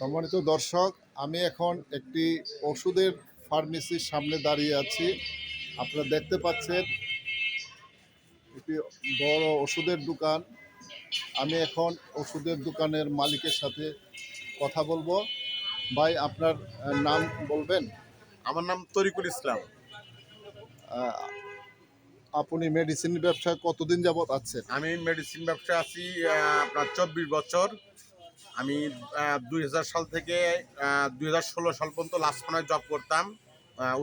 সম্মানিত দর্শক আমি এখন একটি ওষুধের ফার্মেসির সামনে দাঁড়িয়ে আছি। আপনারা দেখতে পাচ্ছেন একটি বড় ওষুধের দোকান। আমি এখন ওষুধের দোকানের মালিকের সাথে কথা বলব। ভাই আপনার নাম বলবেন? আমার নাম তরিকুল ইসলাম। আপনি মেডিসিন ব্যবসা কতদিন যাবত আছেন? আমি মেডিসিন ব্যবসা আছি আপনার চব্বিশ বছর। আমি দুই হাজার সাল থেকে দুই হাজার ষোলো সাল পর্যন্ত লাস্টখানায় জব করতাম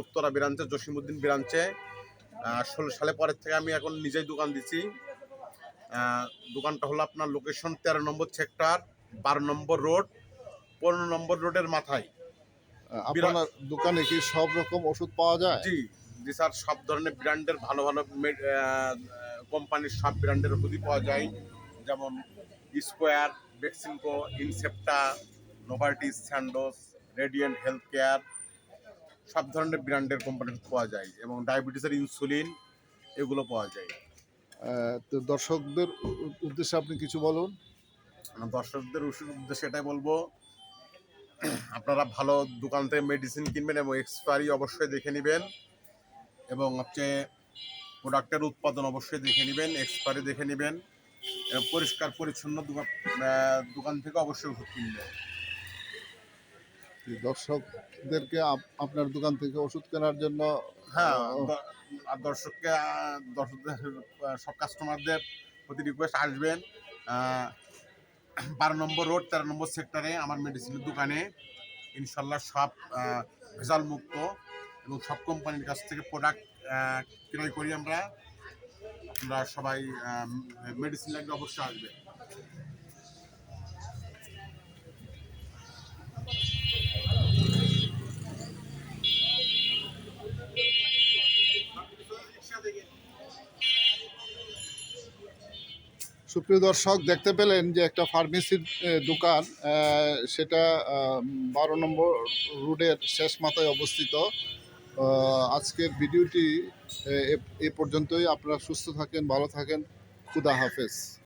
উত্তরা ব্রাঞ্চে জসিমুদ্দিন ব্রাঞ্চে ষোলো সালে পরের থেকে আমি এখন নিজেই দোকান দিচ্ছি আহ, দোকানটা হলো আপনার লোকেশন তেরো নম্বর সেক্টর বারো নম্বর রোড পনেরো নম্বর রোডের মাথায়। আপনার দোকানে কি সব রকম ওষুধ পাওয়া যায়? জি জি স্যার সব ধরনের ব্র্যান্ডের ভালো ভালো কোম্পানির সব ব্র্যান্ডের ওষুধই পাওয়া যায়। যেমন Square Beximco Incepta Novartis Sandoz Radiant Health Care সব ধরনের ব্র্যান্ডের কোম্পানির ওষুধ পাওয়া যায় এবং ডায়াবেটিসের ইনসুলিন এগুলো পাওয়া যায়। তো দর্শকদের উদ্দেশ্যে আপনি কিছু বলুন। দর্শকদের উদ্দেশ্যে এটাই বলব আপনারা ভালো দোকান থেকে মেডিসিন কিনবেন এবং এক্সপায়ারি অবশ্যই দেখে নেবেন এবং হচ্ছে প্রোডাক্টের উৎপাদন অবশ্যই দেখে নেবেন এক্সপায়ারি দেখে নেবেন। পরিষ্কার পরিচ্ছন্ন দোকান দোকান থেকে অবশ্যই ওষুধ কিনবে। দর্শকদেরকে আপ- আপনার দোকান থেকে ওষুধ কেনার জন্য হ্যাঁ আর দর্শককে দর্শকদের সব কাস্টমারদের প্রতি রিকোয়েস্ট আসবেন। বারো নম্বর রোড তেরো নম্বর সেক্টরে আমার মেডিসিনের দোকানে। ইনশাল্লাহ সব ভেজাল মুক্ত এবং সব কোম্পানির কাছ থেকে প্রোডাক্ট ক্রয় করি আমরা। আমরা সবাই মেডিসিন লাগলে অবশ্যই আসবে। সুপ্রিয় দর্শক, দেখতে পেলেন যে একটা ফার্মেসির দোকান সেটা বারো নম্বর রোডের শেষ মাথায় অবস্থিত। আজকের ভিডিওটি এ- পর্যন্তই। আপনারা সুস্থ থাকেন ভালো থাকেন। খুদা হাফেজ।